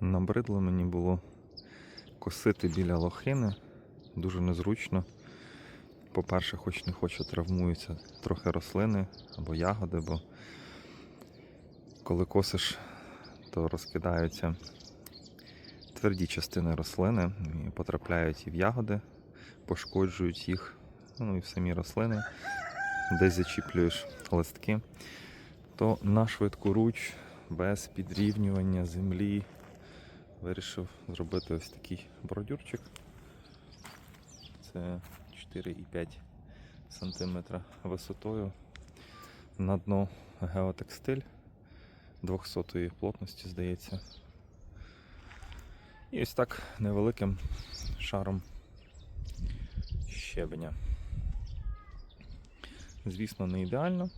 Набридло мені було косити біля лохини. Дуже незручно. По-перше, хоч не хочу, травмуються трохи рослини або ягоди, бо коли косиш, то розкидаються тверді частини рослини і потрапляють і в ягоди, пошкоджують їх, ну і в самі рослини, десь зачіплюєш листки. То на швидку руч, без підрівнювання землі, вирішив зробити ось такий бордюрчик. Це 4,5 см висотою. На дно геотекстиль 200 плотності, здається. І ось так невеликим шаром щебеня. Звісно, не ідеально.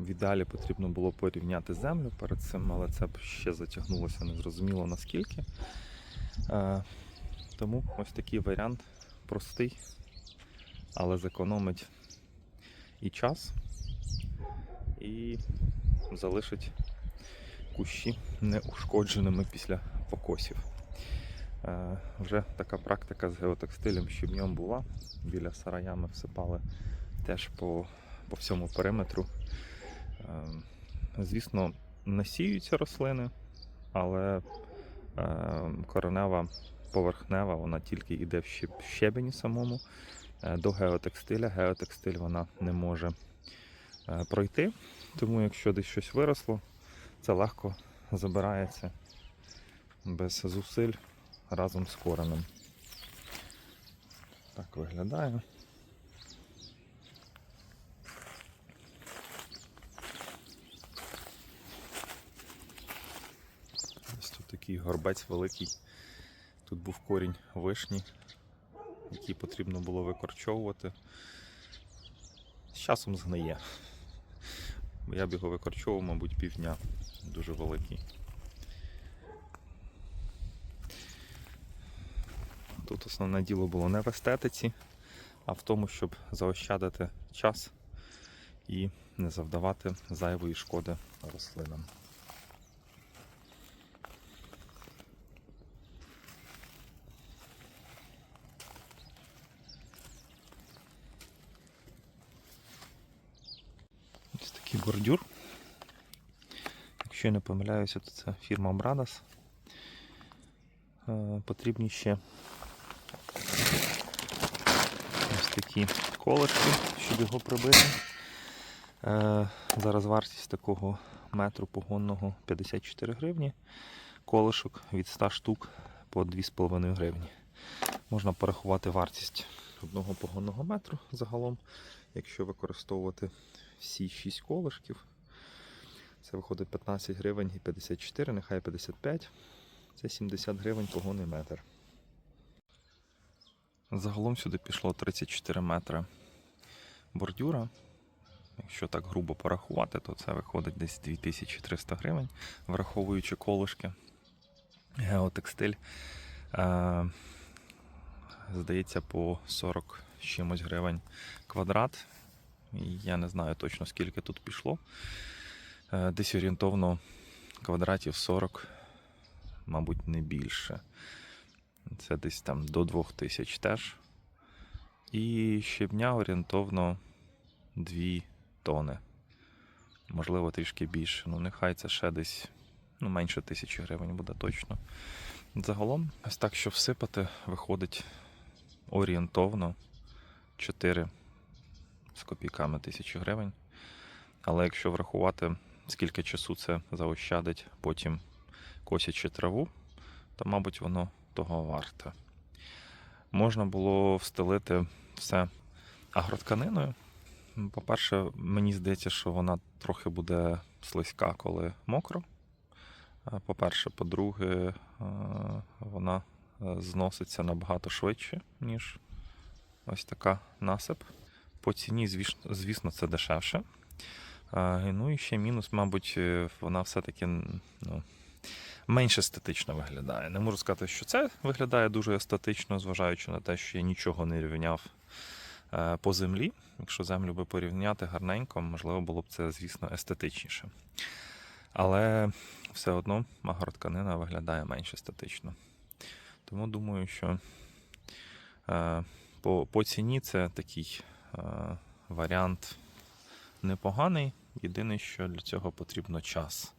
В ідеалі потрібно було порівняти землю перед цим, але це б ще затягнулося незрозуміло наскільки. Е, тому ось такий варіант простий, але зекономить і час, і залишить кущі неушкодженими після покосів. Е, вже така практика з геотекстилем щебнем була. Біля сарая ми всипали теж по, по всьому периметру. Е, звісно, насіються рослини, але е, коренева поверхнева, вона тільки йде в щебені самому. Е, До геотекстиля. Геотекстиль вона не може пройти. Тому якщо десь щось виросло, це легко забирається без зусиль разом з коренем. Так виглядає. Ось тут такий горбець великий. Тут був корінь вишні, який потрібно було викорчовувати. З часом згниє. Я б його викорчовував, мабуть, півдня. Дуже великий. Тут основне діло було не в естетиці, а в тому, щоб заощадити час і не завдавати зайвої шкоди рослинам. Ось такий бордюр. Якщо я не помиляюся, то це фірма Брадас. Е, Потрібні ще ось такі колишки, щоб його прибити. Е, Зараз вартість такого метру погонного 54 гривні. Колишок від 100 штук по 2,5 гривні. Можна порахувати вартість одного погонного метру загалом, якщо використовувати всі 6 колишків. Це виходить 15 гривень і 54, нехай 55. Це 70 гривень погонний метр. Загалом сюди пішло 34 метри бордюра. Якщо так грубо порахувати, то це виходить десь 2300 гривень, враховуючи колишки. Геотекстиль. Е, здається, по 40 з чимось гривень квадрат. Я не знаю точно скільки тут пішло. Е, Десь орієнтовно квадратів 40, мабуть, не більше. Це десь там до 2000 теж. І щебня орієнтовно 2 тони. Можливо, трішки більше. Ну, нехай це ще десь ну, менше тисячі гривень буде точно. Загалом, ось так, що всипати, виходить орієнтовно 4 з копійками тисячі гривень. Але якщо врахувати, скільки часу це заощадить потім косячи траву, то, мабуть, воно того варте. Можна було встелити все агротканиною. По-перше, мені здається, що вона трохи буде слизька, коли мокро. По-перше, по-друге, е, вона е, зноситься набагато швидше, ніж ось така насип. По ціні, звісно, це дешевше. Ну і ще мінус, мабуть, е, вона все-таки ну, менш естетично виглядає. Не можу сказати, що це виглядає дуже естетично, зважаючи на те, що я нічого не рівняв е, по землі. Якщо землю би порівняти гарненько, можливо, було б це, звісно, естетичніше. Але все одно агротканина виглядає менш естетично. Тому думаю, що е, по, по ціні це такий варіант непоганий. Єдине, що для цього потрібно час.